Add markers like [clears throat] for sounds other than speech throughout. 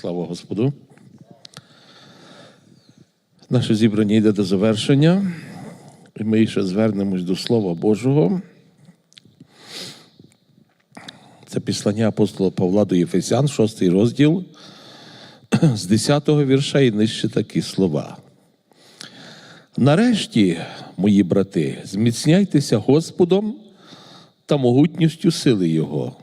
Слава Господу. Наше зібрання йде до завершення, і ми ще звернемось до Слова Божого. Це післання апостола Павла до Єфесян, 6 розділ, з 10 вірша і нижче такі слова. Нарешті, мої брати, зміцняйтеся Господом та могутністю сили Його.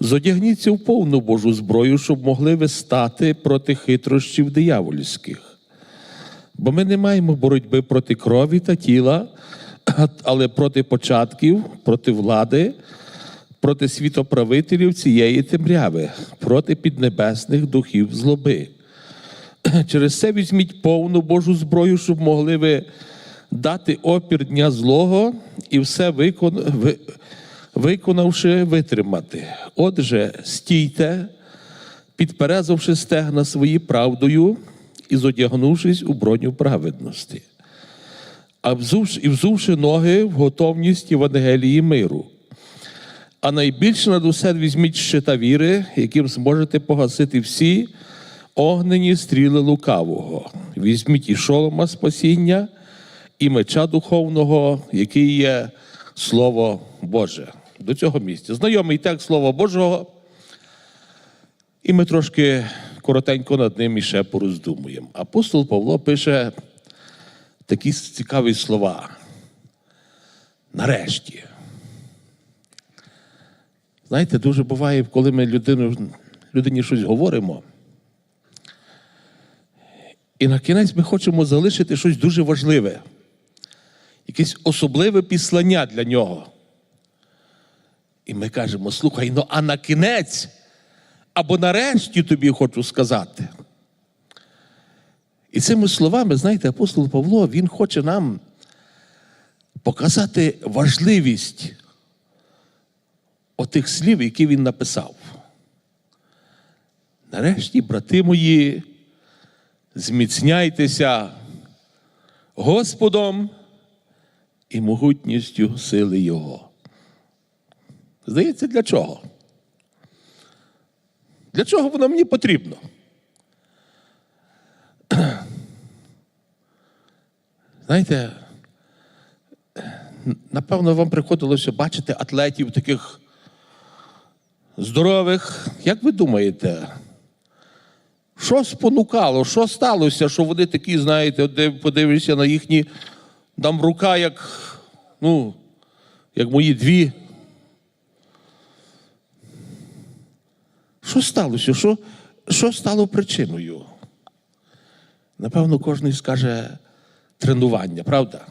Зодягніться в повну Божу зброю, щоб могли ви стати проти хитрощів диявольських. Бо ми не маємо боротьби проти крові та тіла, [clears throat] але проти початків, проти влади, проти світоправителів цієї темряви, проти піднебесних духів злоби. [clears throat] Через це візьміть повну Божу зброю, щоб могли ви дати опір дня злого і все викон... ви- виконавши витримати. Отже, стійте, підперезавши стегна свої правдою і зодягнувшись у броню праведності, а взувши, і взувши ноги в готовність Євангелії миру. А найбільше над усе візьміть щита віри, яким зможете погасити всі огнені стріли лукавого. Візьміть і шолома спасіння, і меча духовного, який є Слово Боже. До цього місця. Знайомий текст Слова Божого. І ми трошки коротенько над ним іще пороздумуємо. Апостол Павло пише такі цікаві слова. Нарешті. Знаєте, дуже буває, коли ми людину, людині щось говоримо. І на кінець ми хочемо залишити щось дуже важливе, якесь особливе післання для нього. І ми кажемо: слухай, ну а на кінець, або нарешті тобі хочу сказати. І цими словами, знаєте, апостол Павло, він хоче нам показати важливість отих слів, які він написав. Нарешті, брати мої, зміцняйтеся Господом і могутністю сили Його. Здається, для чого? Для чого воно мені потрібно? Знаєте, напевно, вам приходилося бачити атлетів таких здорових. Як ви думаєте, що спонукало, що сталося, що вони такі, знаєте, подивишся на їхні там рука, як, ну, як мої дві. Що сталося? Що, що стало причиною? Напевно, кожен скаже тренування, правда?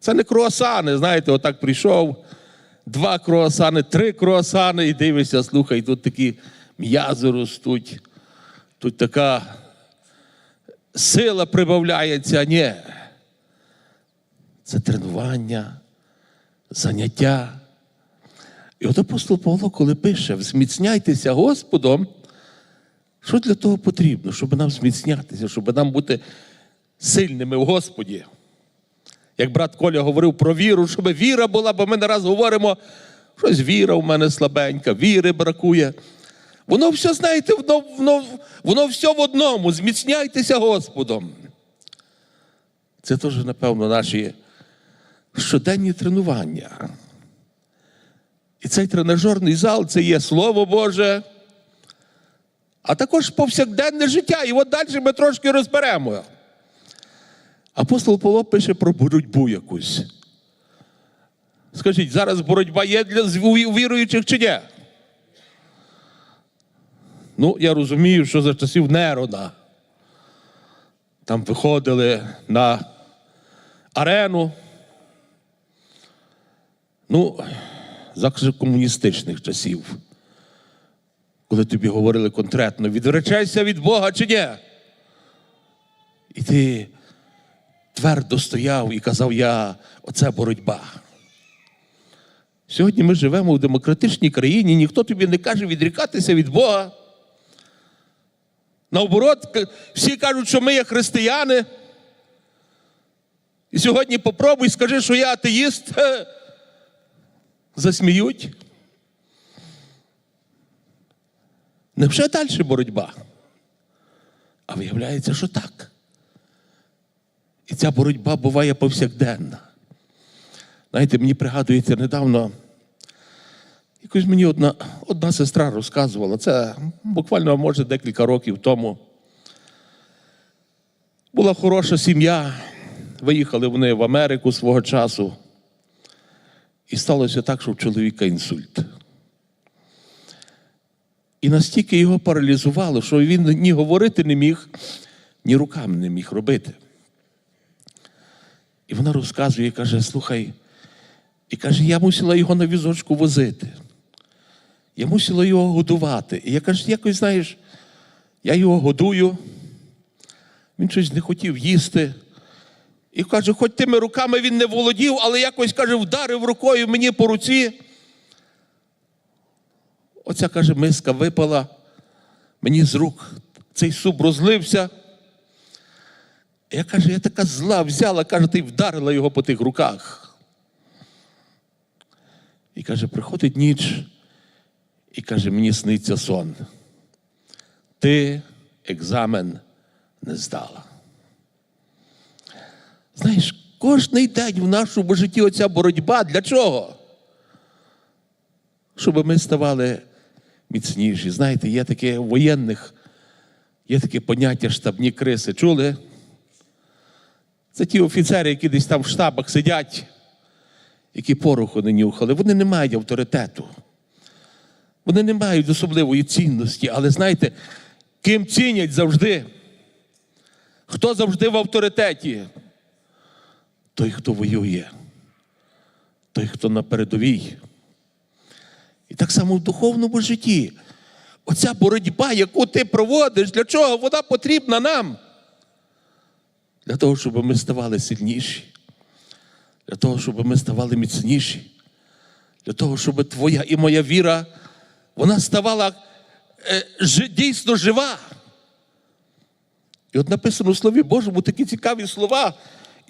Це не круасани, знаєте, отак прийшов, два круасани, три круасани, і дивишся, слухай, тут такі м'язи ростуть, тут така сила прибавляється. Ні. Це тренування, заняття. І от апостол Павло, коли пише, зміцняйтеся Господом, що для того потрібно, щоб нам зміцнятися, щоб нам бути сильними в Господі. Як брат Коля говорив про віру, щоб віра була, бо ми не раз говоримо, щось віра в мене слабенька, віри бракує. Воно все, знаєте, воно, воно, воно все в одному. Зміцняйтеся Господом. Це теж, напевно, наші щоденні тренування. І цей тренажерний зал це є Слово Боже, а також повсякденне життя. І от далі ми трошки розберемо. Апостол Павло пише про боротьбу якусь. Скажіть, зараз боротьба є для віруючих чи ні? Ну, я розумію, що за часів Нерона там виходили на арену. Ну, за комуністичних часів, коли тобі говорили конкретно, відречайся від Бога чи ні? І ти твердо стояв і казав, я, оце боротьба. Сьогодні ми живемо в демократичній країні, ніхто тобі не каже відрікатися від Бога. Наоборот, всі кажуть, що ми є християни. І сьогодні попробуй, скажи, що я атеїст. Засміють. Невже далі боротьба? А виявляється, що так. І ця боротьба буває повсякденна. Знаєте, мені пригадується недавно, якось мені одна, одна сестра розказувала, це буквально, може, декілька років тому. Була хороша сім'я, виїхали вони в Америку свого часу. І сталося так, що в чоловіка інсульт. І настільки його паралізувало, що він ні говорити не міг, ні руками не міг робити. І вона розказує, каже: слухай, і каже, я мусила його на візочку возити. Я мусила його годувати. І я кажу, якось, знаєш, я його годую, він щось не хотів їсти. І каже, хоч тими руками він не володів, але якось каже, вдарив рукою мені по руці. Оця каже, миска випала мені з рук. Цей суп розлився. Я каже, я така зла взяла, каже, ти вдарила його по тих руках. І каже, приходить ніч, і каже, мені сниться сон. Ти екзамен не здала. Знаєш, кожний день в нашому житті оця боротьба для чого? Щоб ми ставали міцніші. Знаєте, є таке у воєнних, є таке поняття штабні криси. Чули? Це ті офіцери, які десь там в штабах сидять, які пороху не нюхали. Вони не мають авторитету. Вони не мають особливої цінності, але знаєте, ким цінять завжди? Хто завжди в авторитеті? Той, хто воює, той, хто на передовій. І так само в духовному житті. Оця боротьба, яку ти проводиш, для чого вона потрібна нам? Для того, щоб ми ставали сильніші, для того, щоб ми ставали міцніші, для того, щоб твоя і моя віра, вона ставала е, дійсно жива. І от написано в Слові Божому такі цікаві слова.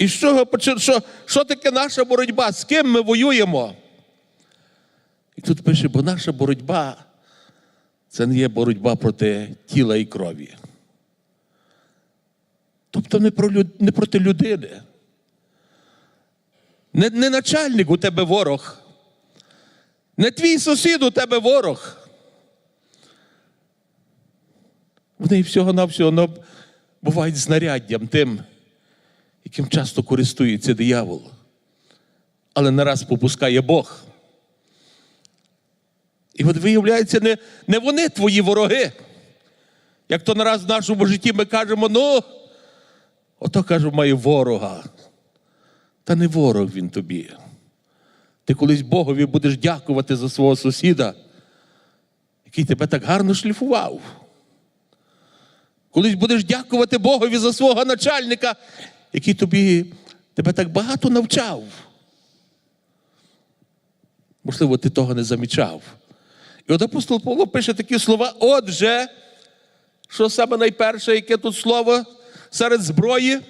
І з чого що, що таке наша боротьба? З ким ми воюємо? І тут пише, бо наша боротьба це не є боротьба проти тіла і крові. Тобто не, про, не проти людини. Не, не начальник у тебе ворог. Не твій сусід у тебе ворог. Вони всього-навсього бувають знаряддям тим, яким часто користується диявол. Але не раз попускає Бог. І от виявляється, не, не вони твої вороги. Як то нараз в нашому житті ми кажемо, ну, ото кажу, маю ворога. Та не ворог він тобі. Ти колись Богові будеш дякувати за свого сусіда, який тебе так гарно шліфував. Колись будеш дякувати Богові за свого начальника, який тобі тебе так багато навчав. Можливо, ти того не замічав. І от апостол Павло пише такі слова: отже, що саме найперше, яке тут слово серед зброї?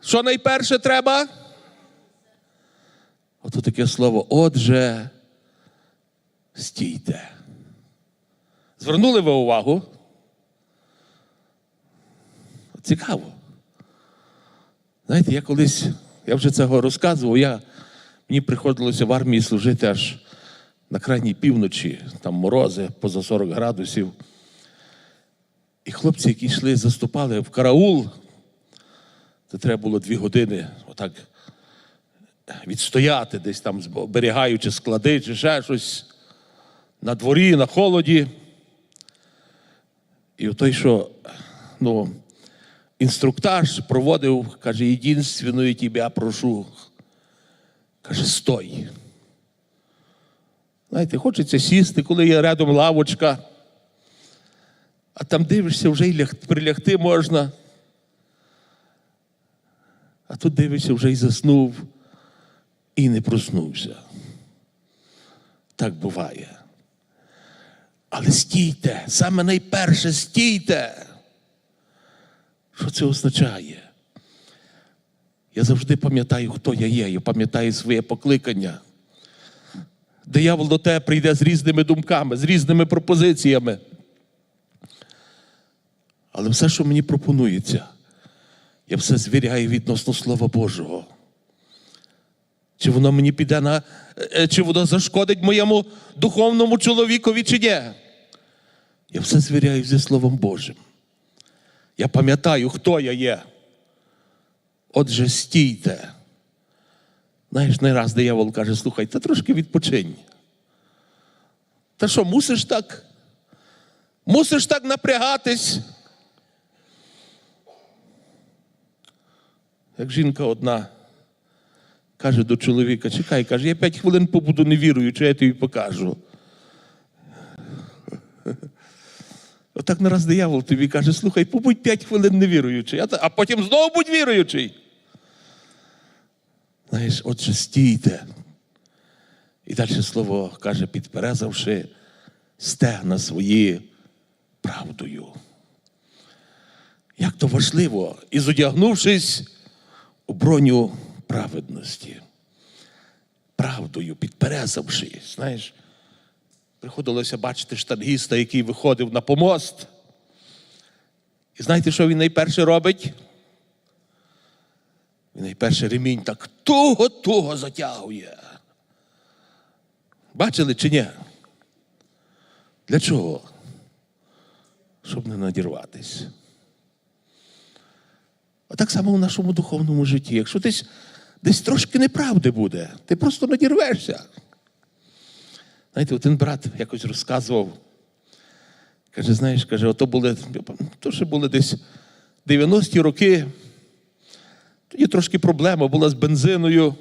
Що найперше треба? Ото таке слово, отже, стійте. Звернули ви увагу? Цікаво. Знаєте, я колись, я вже цього розказував, я, мені приходилося в армії служити аж на крайній півночі, там морози поза 40 градусів. І хлопці, які йшли, заступали в караул, це треба було дві години отак відстояти десь там, оберігаючи склади чи ще щось на дворі, на холоді. І той, що ну, інструктаж проводив, каже, єдинственную тебя прошу. Каже, стой. Знаєте, хочеться сісти, коли є рядом лавочка, а там дивишся, вже й прилягти можна. А тут дивишся, вже й заснув і не проснувся. Так буває. Але стійте, саме найперше стійте. Що це означає? Я завжди пам'ятаю, хто я є, я пам'ятаю своє покликання. диявол до тебе прийде з різними думками, з різними пропозиціями. Але все, що мені пропонується, я все звіряю відносно Слова Божого. Чи воно мені піде на, е, чи воно зашкодить моєму духовному чоловікові, чи ні? Я все звіряю зі Словом Божим. Я пам'ятаю, хто я є. Отже, стійте. Знаєш, не раз диявол каже, слухай, та трошки відпочинь. Та що, мусиш так? Мусиш так напрягатись? Як жінка одна каже до чоловіка, чекай, каже, я п'ять хвилин побуду невіруючи, я тобі покажу. Отак нараз диявол тобі каже, слухай, побудь п'ять хвилин невіруючий, а потім знову будь віруючий. Знаєш, отже, стійте. І далі слово каже, підперезавши стегна свої правдою. Як то важливо, і зодягнувшись у броню праведності, правдою підперезавши, знаєш, приходилося бачити штангіста, який виходив на помост. І знаєте, що він найперше робить? Він найперше ремінь так туго-туго затягує. Бачили чи ні? Для чого? Щоб не надірватись. А само в нашому духовному житті. Якщо десь, десь трошки неправди буде, ти просто надірвешся. Знаєте, один брат якось розказував, каже, знаєш, каже, ото були, то ще були десь 90-ті роки. Тоді трошки проблема була з бензиною,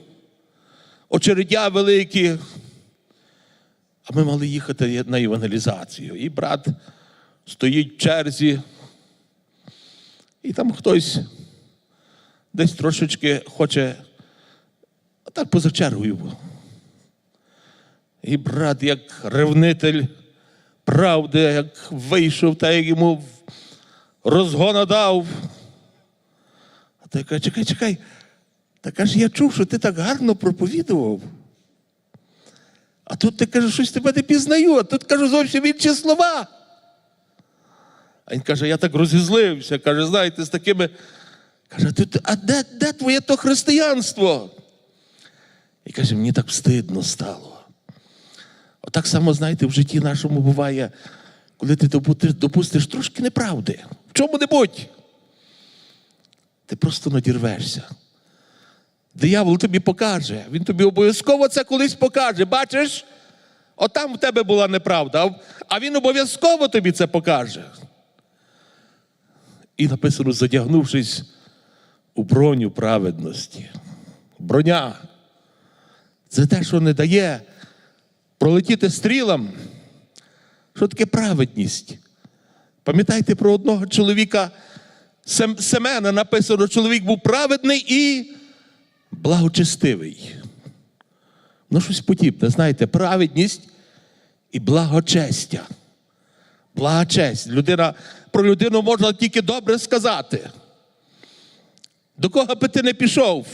очередя великі. А ми мали їхати на евангелізацію. І брат стоїть в черзі, і там хтось десь трошечки хоче, а так поза чергою. І брат, як ревнитель правди, як вийшов, та як йому розгона дав. А той каже, чекай, чекай. Та каже, я чув, що ти так гарно проповідував. А тут ти каже, щось тебе не пізнаю, а тут кажу зовсім інші слова. А він каже, я так розізлився. Каже, знаєте, з такими. Каже, а, а де, де твоє то християнство? І каже, мені так стидно стало. Отак само, знаєте, в житті нашому буває, коли ти допустиш, трошки неправди, в чому-небудь, ти просто надірвешся. Диявол тобі покаже, він тобі обов'язково це колись покаже. Бачиш? Отам в тебе була неправда, а він обов'язково тобі це покаже. І написано, задягнувшись у броню праведності. Броня. Це те, що не дає пролетіти стрілам. Що таке праведність? Пам'ятаєте про одного чоловіка Сем- Семена написано, чоловік був праведний і благочестивий. Ну, щось подібне, знаєте, праведність і благочестя. Благочесть. Людина, про людину можна тільки добре сказати. До кого би ти не пішов?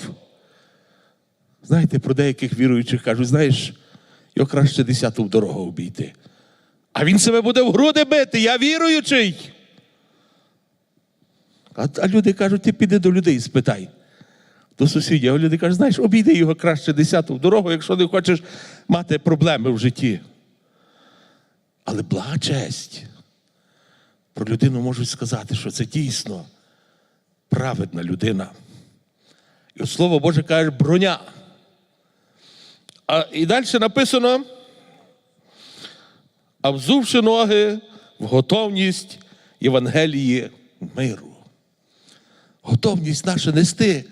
Знаєте, про деяких віруючих кажуть, знаєш, його краще десяту в дорогу обійти. А він себе буде в груди бити, я віруючий. А, а люди кажуть, ти піди до людей спитай. До сусідів. А люди кажуть, знаєш, обійди його краще десяту в дорогу, якщо не хочеш мати проблеми в житті. Але блага честь. Про людину можуть сказати, що це дійсно праведна людина. І от Слово Боже каже, броня. А і далі написано, а взувши ноги в готовність Євангелії миру. Готовність наша нести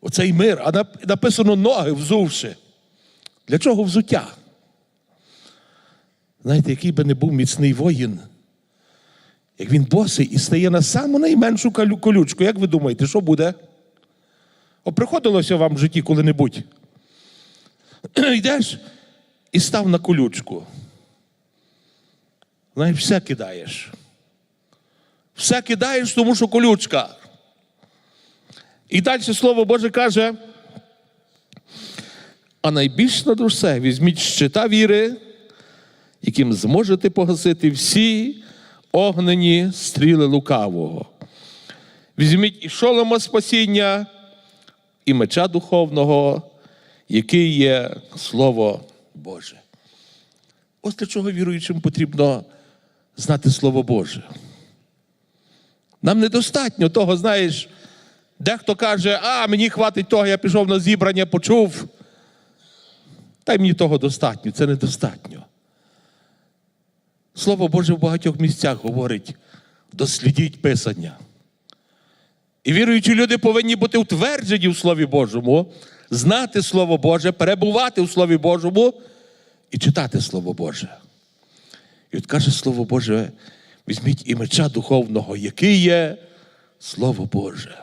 оцей мир, а написано ноги взувши. Для чого взуття? Знаєте, який би не був міцний воїн, як він босий і стає на саму найменшу колючку, як ви думаєте, що буде? О, приходилося вам в житті коли-небудь? [clears throat] Йдеш і став на колючку. Знаєш, все кидаєш. Все кидаєш, тому що колючка. І далі Слово Боже каже, А найбільш над усе візьміть щита віри, яким зможете погасити всі огнені стріли лукавого. Візьміть і шолома спасіння, і меча духовного, який є Слово Боже. Ось для чого віруючим потрібно знати Слово Боже. Нам недостатньо того, знаєш, дехто каже, а мені хватить того, я пішов на зібрання, почув. Та й мені того достатньо, це недостатньо. Слово Боже в багатьох місцях говорить: дослідіть Писання. І віруючі люди повинні бути утверджені в Слові Божому, знати Слово Боже, перебувати у Слові Божому і читати Слово Боже. І от каже Слово Боже, візьміть і меча духовного, який є Слово Боже.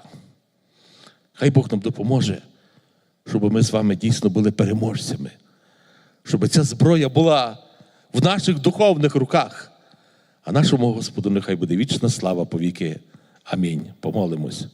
Хай Бог нам допоможе, щоб ми з вами дійсно були переможцями, щоб ця зброя була в наших духовних руках. А нашому Господу нехай буде вічна слава повіки. Амінь. Помолимось.